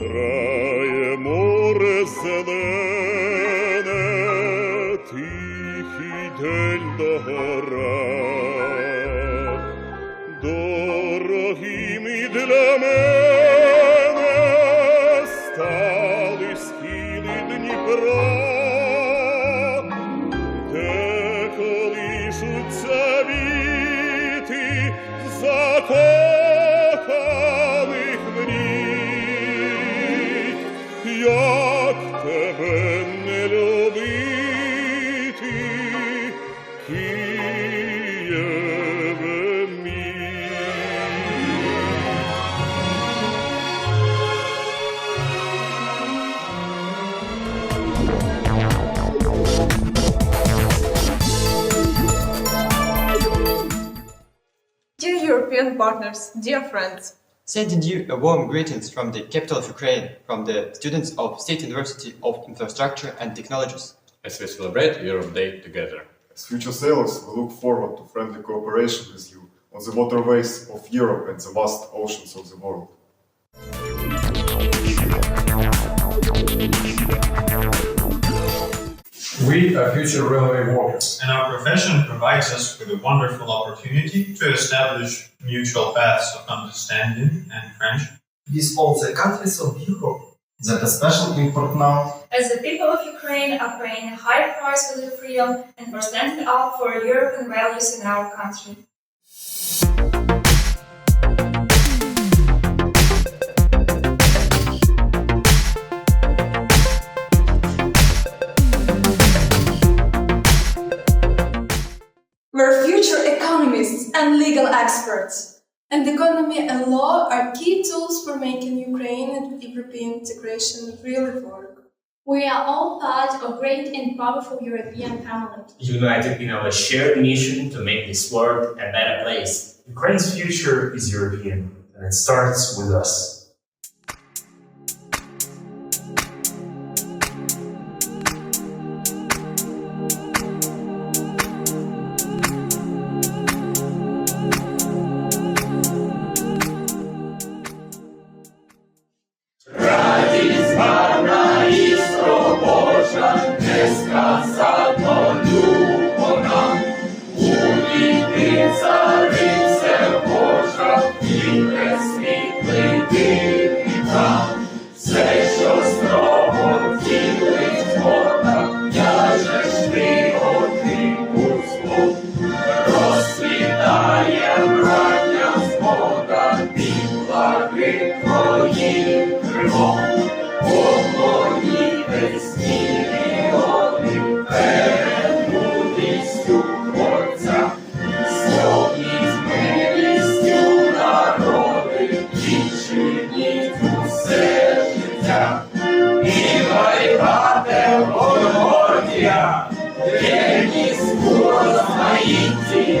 Грає море зелене, тихий день догора. Дорогими для мене European partners, dear friends, Sending you a warm greetings from the capital of Ukraine, from the students of State University of Infrastructure and Technologies. as we celebrate Europe Day together. As future sailors, we look forward to friendly cooperation with you on the waterways of Europe and the vast oceans of the world. We are future railway workers. and our profession provides us with a wonderful opportunity to establish mutual paths of understanding and friendship. with all the countries of Europe that a special import now As the people of Ukraine are paying a high price for their freedom and for standing up for European values in our country. Future economists and legal experts. And economy and law are key tools for making Ukraine and European integration really work. We are all part of a great and powerful European family. united in our shared mission to make this world a better place. Ukraine's future is European, and it starts with us. розсвітає браття Бога, і благи твої крило, помоги. Деякі спорознаїті.